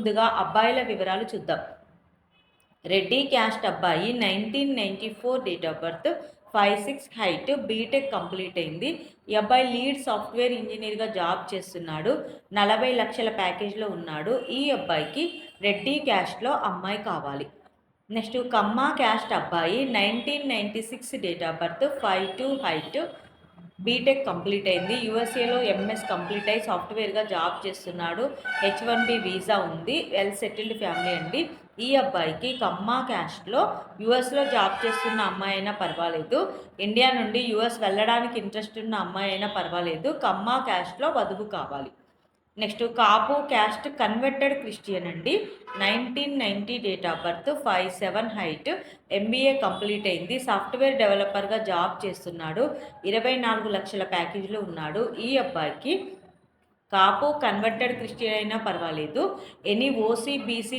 ముందుగా అబ్బాయిల వివరాలు చూద్దాం. రెడ్డి క్యాస్ట్ అబ్బాయి nineteen ninety four date of birth five six height B Tech complete అయింది. ఈ అబ్బాయి లీడ్ సాఫ్ట్వేర్ ఇంజనీర్గా జాబ్ చేస్తున్నాడు. నలభై లక్షల ప్యాకేజ్లో ఉన్నాడు. ఈ అబ్బాయికి రెడ్డి క్యాస్ట్లో అమ్మాయి కావాలి. నెక్స్ట్ కమ్మ క్యాస్ట్ అబ్బాయి nineteen ninety six date of birth five two height B Tech complete అయింది. యూఎస్ఏలో ఎంఎస్ కంప్లీట్ అయ్యి సాఫ్ట్వేర్గా జాబ్ చేస్తున్నాడు. హెచ్ వన్ బి వీసా ఉంది. వెల్ సెటిల్డ్ ఫ్యామిలీ అండి. ఈ అబ్బాయికి కమ్మా క్యాస్ట్లో యూఎస్లో జాబ్ చేస్తున్న అమ్మాయి అయినా పర్వాలేదు. ఇండియా నుండి యుఎస్ వెళ్ళడానికి ఇంట్రెస్ట్ ఉన్న అమ్మాయి అయినా పర్వాలేదు. కమ్మా క్యాస్ట్లో వధువు కావాలి. Next Kapu caste converted Christian అండి. Nineteen ninety date of birth five seven height. MBA complete అయింది. సాఫ్ట్వేర్ డెవలపర్గా జాబ్ చేస్తున్నాడు. ఇరవై నాలుగు లక్షల ప్యాకేజీలో ఉన్నాడు. ఈ అబ్బాయికి కాపు కన్వర్టెడ్ క్రిస్టియన్ అయినా పర్వాలేదు. Any OC BC